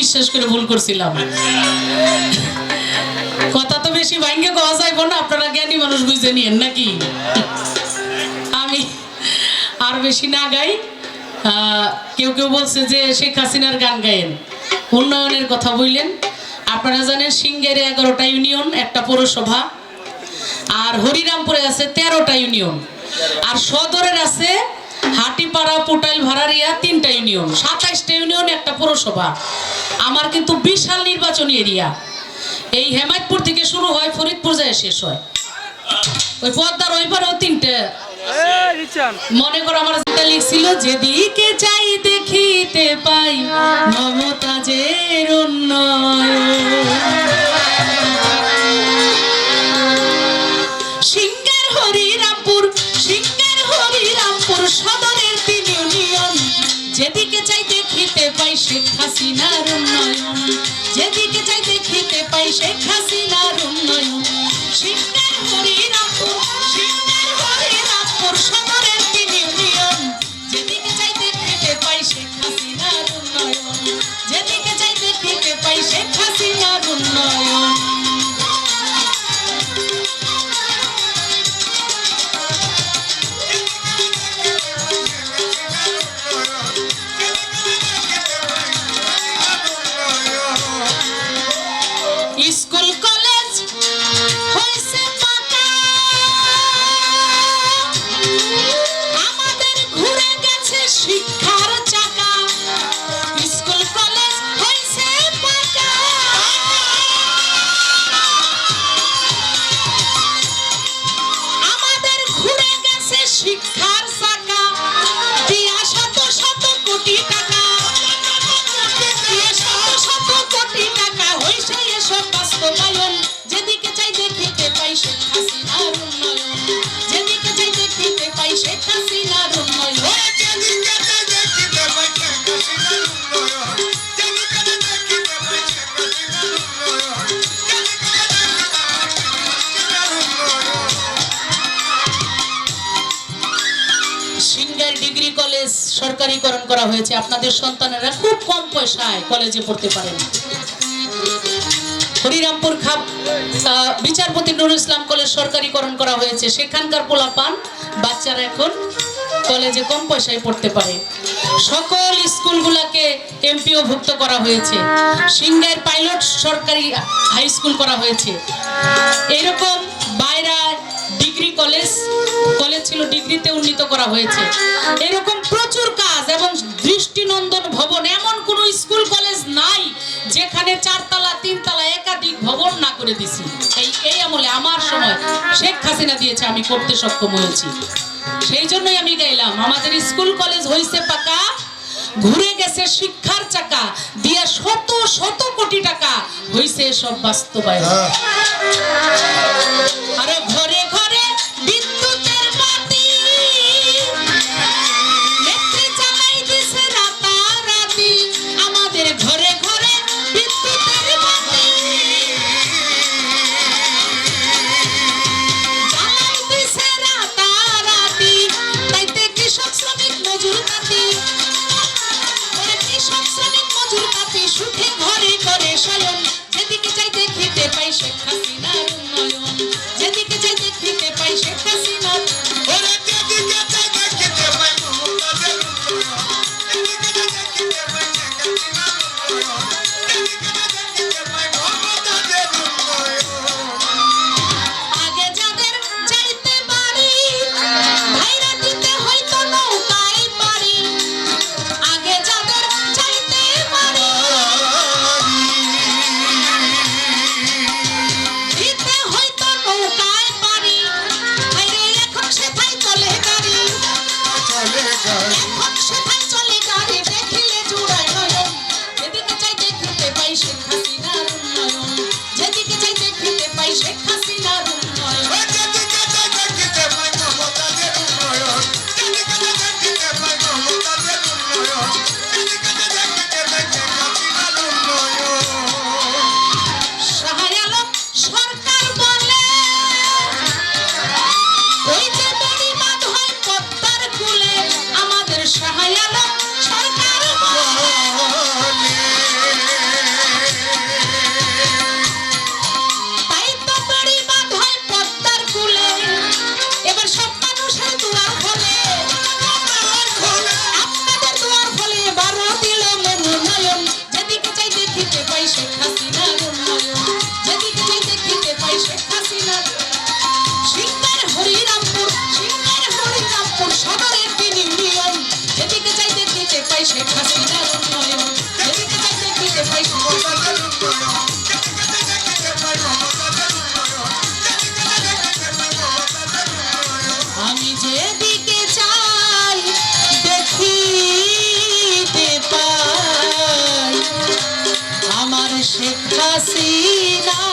বিশ্বাস করে ভুল করছিলাম। কথা তো বেশি ভাঙ্গে কওয়া যাইব না, আপনারা জ্ঞানী মানুষ বুঝে নিয়েন নাকি? আমি আর বেশি না গাই কেউ কেউ বলছে যে শেখ হাসিনার গান গায়েন। উন্নয়নের কথা বললেন। আপনারা জানেন সিঙ্গেরে এগারোটা ইউনিয়ন, একটা পৌরসভা, আর হরিরামপুরে আছে তেরোটা ইউনিয়ন। আর সদরের আছে হাটিপাড়া পোটাইল ভাড়ারিয়া তিনটা ইউনিয়ন সাতাইশটা ইউনিয়ন একটা পৌরসভা। আমার কিন্তু বিশাল নির্বাচনী এরিয়া। এই হেমায়তপুর থেকে শুরু হয় ফরিদপুর যায় শেষ হয়। ওই পদ্মার ওই পারেও তিনটে মনে করো আমার যেটা লিখছিল যেদিকে চাই দেখিতে পাই মমতাজের উন্নয়ন। হাসিনার উন্নয়ন। যেদিকে চাই দেখিতে পাই শেখ হাসিনার চাই দেখিতে পাই শেখ হাসিনার উন্নয়ন। যেদিকে চাই দেখিতে পাই শেখ হাসিনার উন্নয়ন। সিঙ্গার ডিগ্রি কলেজ সরকারিকরণ করা হয়েছে। আপনাদের সন্তানেরা খুব কম পয়সায় কলেজে পড়তে পারেন। হরিরামপুর খাপ বিচারপতি নুরুল ইসলাম কলেজ সরকারিকরণ করা হয়েছে। সেখানকার পোলাপান বাচ্চারা এখন কলেজে কম পয়সায় পড়তে পারে। সকল স্কুলগুলোকে এমপিও ভুক্ত করা হয়েছে। সিঙ্গার পাইলট সরকারি হাই স্কুল করা হয়েছে। এরকম বাইরা ডিগ্রি কলেজ কলেজ ছিল ডিগ্রিতে উন্নীত করা হয়েছে। এরকম প্রচুর কাজ এবং দৃষ্টিনন্দন ভবন এমন কোনো স্কুল কলেজ নাই যেখানে চারতলা, তিনতলা না করে দিছি। এই এই আমলে আমার সময় শেখ হাসিনা দিয়েছে আমি করতে সক্ষম হয়েছি। সেই জন্যই আমি গেলাম আমাদের স্কুল কলেজ হইছে পাকা ঘুরে গেছে শিক্ষার চাকা দিয়া শত শত কোটি টাকা হইছে সব বাস্তবায়ন। আরে সুখে ভরে করে শয়ন Mahalabat উন্নয়ন